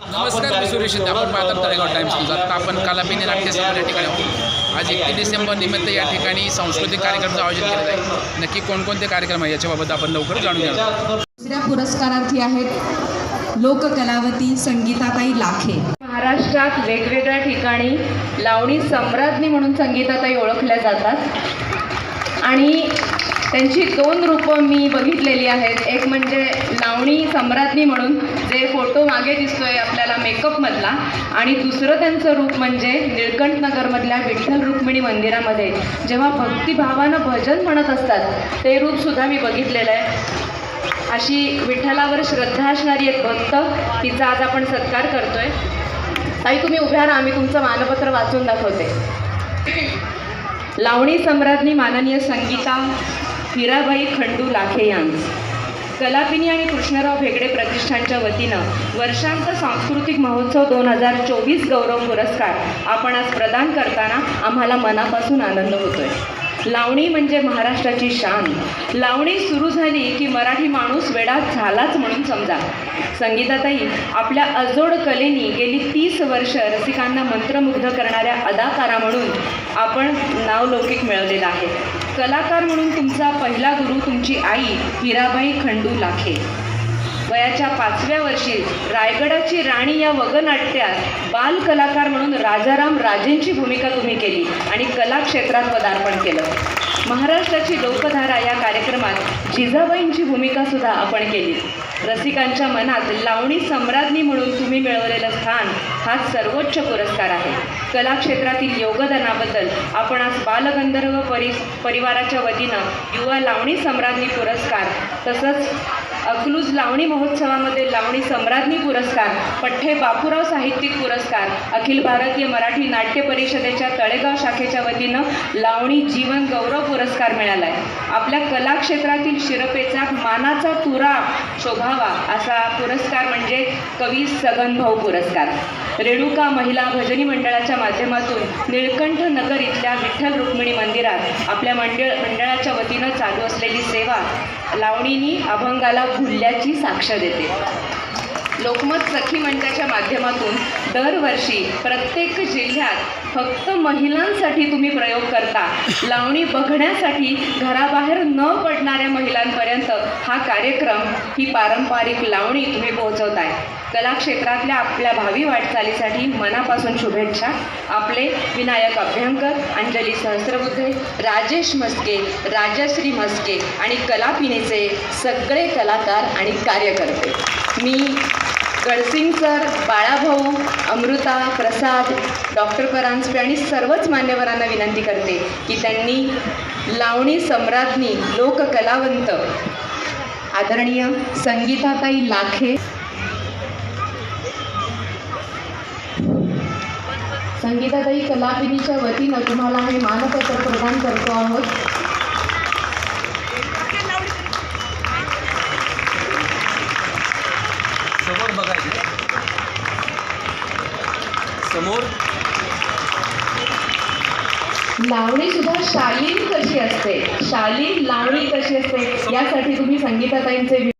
नमस्कार मी सुरेश शिंदे. आपण पाहतात तळेगाव टाइम्स न्यूज आता आपण कालापिनी नाट्यसंकुल या ठिकाणी आहोत. आज एकतीस डिसेंबर निमित्त या ठिकाणी सांस्कृतिक कार्यक्रमाचं आयोजन केलं जाईल. नक्की कोणकोणते कार्यक्रम आहे याच्याबाबत आपण लवकर जाणून आहोत. दुसऱ्या पुरस्कारार्थी आहेत लोककलावती संगीताताई लाखे. महाराष्ट्रात वेगवेगळ्या ठिकाणी लावणी सम्राज्ञी म्हणून संगीताताई ओळखल्या जातात. आणि त्यांची दोन रूपं मी बघितलेली आहेत. एक म्हणजे लावणी सम्राज्ञी म्हणून जे फोटो मागे दिसतोय आपल्याला मेकअपमधला. आणि दुसरं त्यांचं रूप म्हणजे निळकंठनगरमधल्या विठ्ठल रुक्मिणी मंदिरामध्ये. जेव्हा भक्तिभावानं भजन म्हणत असतात ते रूपसुद्धा मी बघितलेलं आहे. अशी विठ्ठलावर श्रद्धा असणारी एक भक्त तिचा आज आपण सत्कार करतोय. ताई तुम्ही उभ्या राहा आम्ही तुमचं मानपत्र वाचून दाखवते. लावणी सम्राज्ञी माननीय संगीता हिराबाई खंडू लाखे यांस कलापिनी आणि कृष्णराव भेगडे प्रतिष्ठानच्या वतीनं वर्षांचा सांस्कृतिक महोत्सव दोन हजार चोवीस गौरव पुरस्कार आपण आज प्रदान करताना आम्हाला मनापासून आनंद होतोय. लावणी म्हणजे महाराष्ट्राची शान. लावणी सुरू झाली की मराठी माणूस वेडा झालाच म्हणून समजा. संगीताताई आपल्या अजोड कलेनी गेली तीस वर्ष रसिकांना मंत्रमुग्ध करणाऱ्या अदाकारा म्हणून आपण नावलौकिक मिळवलेलं आहे. कलाकार म्हणून तुमचा पहिला गुरु तुमची आई हिराबाई खंडू लाखे. वयाच्या पाचव्या वर्षी रायगडाची राणी या वगनाट्यात बाल कलाकार म्हणून राजाराम राजेंची भूमिका तुम्ही केली आणि कला क्षेत्रात पदार्पण केलं. महाराष्ट्राची लोकधारा या कार्यक्रमात जिजाबाईंची भूमिका सुद्धा आपण केली. रसिकांच्या मनात लावणी सम्राज्ञी म्हणून तुम्ही मिळवलेलं स्थान हा सर्वोच्च पुरस्कार आहे. कला क्षेत्रातील योगदानाबद्दल आपण आज बालगंधर्व परि परिवाराच्या वतीनं युवा लावणी सम्राज्ञी पुरस्कार तसंच अकलूज लावणी महोत्सवामध्ये लावणी सम्राज्ञी पुरस्कार पठ्ठे बापूराव साहित्यिक पुरस्कार अखिल भारतीय मराठी नाट्य परिषदेच्या तळेगाव शाखेच्या वतीनं लावणी जीवन गौरव पुरस्कार मिळाला आहे आपल्या कलाक्षेत्रातील शिरपेचा मानाचा तुरा शोभावा असा पुरस्कार म्हणजे कवी सगनभाऊ पुरस्कार. रेणुका महिला भजनी मंडळाच्या माध्यमातून निळकंठ नगर इथल्या विठ्ठल रुक्मिणी मंदिरात आपल्या मंडळ मंडळाच्या वतीनं चालू असलेली सेवा लावणीनी अभंगाला भुलल्याची साक्ष देते. लोकमत सखी मंचाच्या माध्यमातून दरवर्षी प्रत्येक जिल्ह्यात फक्त महिलांसाठी तुम्ही प्रयोग करता. लावणी बघण्यासाठी घराबाहेर न पडणाऱ्या महिलांपर्यंत हा कार्यक्रम ही पारंपरिक लावणी तुम्ही पोहोचवताय. कलाक्षेत्रातल्या आपल्या भावी वाटचालीसाठी मनापासून शुभेच्छा. आपले विनायक अभ्यंकर अंजली सहस्रबुद्धे राजेश म्हस्के राजश्री म्हस्के आणि कलापिनीचे सगळे कलाकार आणि कार्यकर्ते. मी गडसिंग सर बाळाभाऊ अमृता प्रसाद डॉक्टर परांजपे आणि सर्वच मान्यवरांना विनंती करते की त्यांनी लावणी सम्राज्ञी लोककलावंत आदरणीय संगीताताई लाखे संगीताताई कलापिनीच्या वतीनं तुम्हाला हे मानपत्र प्रदान करतो आहोत. समोर बघायचे. समोर. लावणी सुद्धा शालीन कशी असते? शालीन लावणी कशी असते? यासाठी तुम्ही संगीताताईंचे